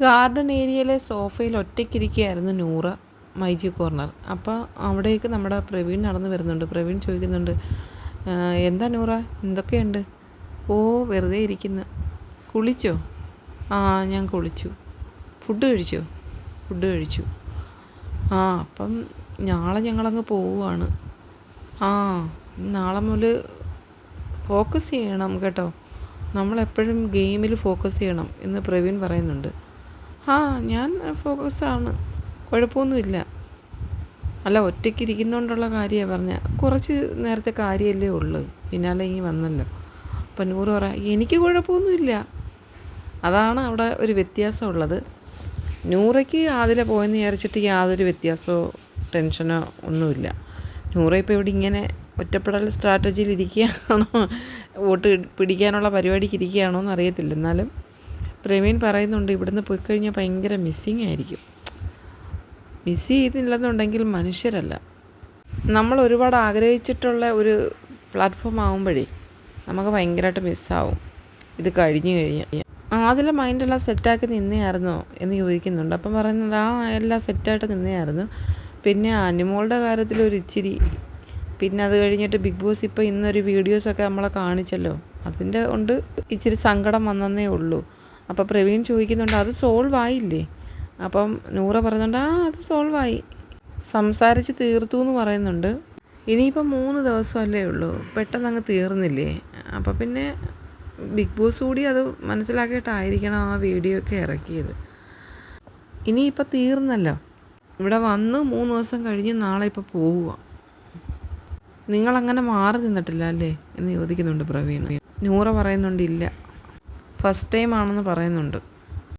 Garden ഏരിയയിലെ സോഫയിൽ ഒറ്റയ്ക്കിരിക്കുകയായിരുന്നു Noora myG corner. അപ്പോൾ അവിടേക്ക് നമ്മുടെ പ്രവീൺ നടന്നു വരുന്നുണ്ട്. പ്രവീൺ ചോദിക്കുന്നുണ്ട് എന്താ നൂറ? എന്തൊക്കെയുണ്ട്? ഓ വെറുതെ ഇരിക്കുന്ന. കുളിച്ചോ? ആ ഞാൻ കുളിച്ചു. ഫുഡ് കഴിച്ചോ? ഫുഡ് കഴിച്ചു. ആ അപ്പം നാളെ ഞങ്ങളങ്ങ് പോവുകയാണ്. ആ നാളെ മുതൽ ഫോക്കസ് ചെയ്യണം കേട്ടോ. നമ്മളെപ്പോഴും ഗെയിമിൽ ഫോക്കസ് ചെയ്യണം എന്ന് പ്രവീൺ പറയുന്നുണ്ട്. ആ ഞാൻ ഫോക്കസാണ് കുഴപ്പമൊന്നുമില്ല. അല്ല ഒറ്റയ്ക്ക് ഇരിക്കുന്നതുകൊണ്ടുള്ള കാര്യമാണ് പറഞ്ഞ. കുറച്ച് നേരത്തെ കാര്യമല്ലേ ഉള്ളൂ. പിന്നാലെ ഇനി വന്നല്ലോ. അപ്പം നൂറ് പറ എനിക്ക് കുഴപ്പമൊന്നുമില്ല. അതാണ് അവിടെ ഒരു വ്യത്യാസമുള്ളത് നൂറയ്ക്ക് ആതിലെ പോയെന്ന് വിചാരിച്ചിട്ട് യാതൊരു വ്യത്യാസമോ ടെൻഷനോ ഒന്നുമില്ല. നൂറ ഇപ്പോൾ ഇവിടെ ഇങ്ങനെ ഒറ്റപ്പെടൽ സ്ട്രാറ്റജിയിൽ ഇരിക്കുകയാണോ? വോട്ട് പിടിക്കാനുള്ള പരിപാടിക്ക് ഇരിക്കുകയാണോ എന്ന് അറിയത്തില്ല. എന്നാലും പ്രവീൺ പറയുന്നുണ്ട് ഇവിടുന്ന് പോയി കഴിഞ്ഞാൽ ഭയങ്കര മിസ്സിങ് ആയിരിക്കും. മിസ് ചെയ്തില്ലെന്നുണ്ടെങ്കിൽ മനുഷ്യരല്ല. നമ്മൾ ഒരുപാട് ആഗ്രഹിച്ചിട്ടുള്ള ഒരു പ്ലാറ്റ്ഫോം ആകുമ്പോഴേ നമുക്ക് ഭയങ്കരമായിട്ട് മിസ്സാവും ഇത് കഴിഞ്ഞു കഴിഞ്ഞ്. അതിലെ മൈൻഡെല്ലാം സെറ്റാക്കി നിന്നെയായിരുന്നോ എന്ന് ചോദിക്കുന്നുണ്ട്. അപ്പം പറയുന്നുണ്ട് ആ എല്ലാം സെറ്റായിട്ട് നിന്നെയായിരുന്നു പിന്നെ അനിമോളുടെ കാര്യത്തിൽ ഒരു ഇച്ചിരി പിന്നെ അത് കഴിഞ്ഞിട്ട് ബിഗ് ബോസ് ഇപ്പോൾ ഇന്നൊരു വീഡിയോസൊക്കെ നമ്മളെ കാണിച്ചല്ലോ. അതിന്റെ കൊണ്ട് ഇച്ചിരി സങ്കടം വന്നതേ ഉള്ളൂ. അപ്പോൾ പ്രവീൺ ചോദിക്കുന്നുണ്ട് അത് സോൾവ് ആയില്ലേ? അപ്പം നൂറ പറയുന്നുണ്ട് ആ അത് സോൾവ് ആയി. സംസാരിച്ച് തീർത്തു എന്ന് പറയുന്നുണ്ട്. ഇനിയിപ്പം മൂന്ന് ദിവസമല്ലേ ഉള്ളൂ പെട്ടെന്ന് അങ്ങ് തീർന്നില്ലേ? അപ്പോൾ പിന്നെ ബിഗ് ബോസ് കൂടി അത് മനസ്സിലാക്കിയിട്ടായിരിക്കണം ആ വീഡിയോ ഒക്കെ ഇറക്കിയത്. ഇനിയിപ്പോൾ തീർന്നല്ലോ. ഇവിടെ വന്ന് മൂന്ന് ദിവസം കഴിഞ്ഞ് നാളെ ഇപ്പോൾ പോവുക. നിങ്ങളങ്ങനെ മാറി നിന്നിട്ടില്ല അല്ലേ എന്ന് ചോദിക്കുന്നുണ്ട് പ്രവീൺ. നൂറ പറയുന്നുണ്ട് ഇല്ല. ഫസ്റ്റ് ടൈം ആണെന്ന് പറയുന്നുണ്ട്.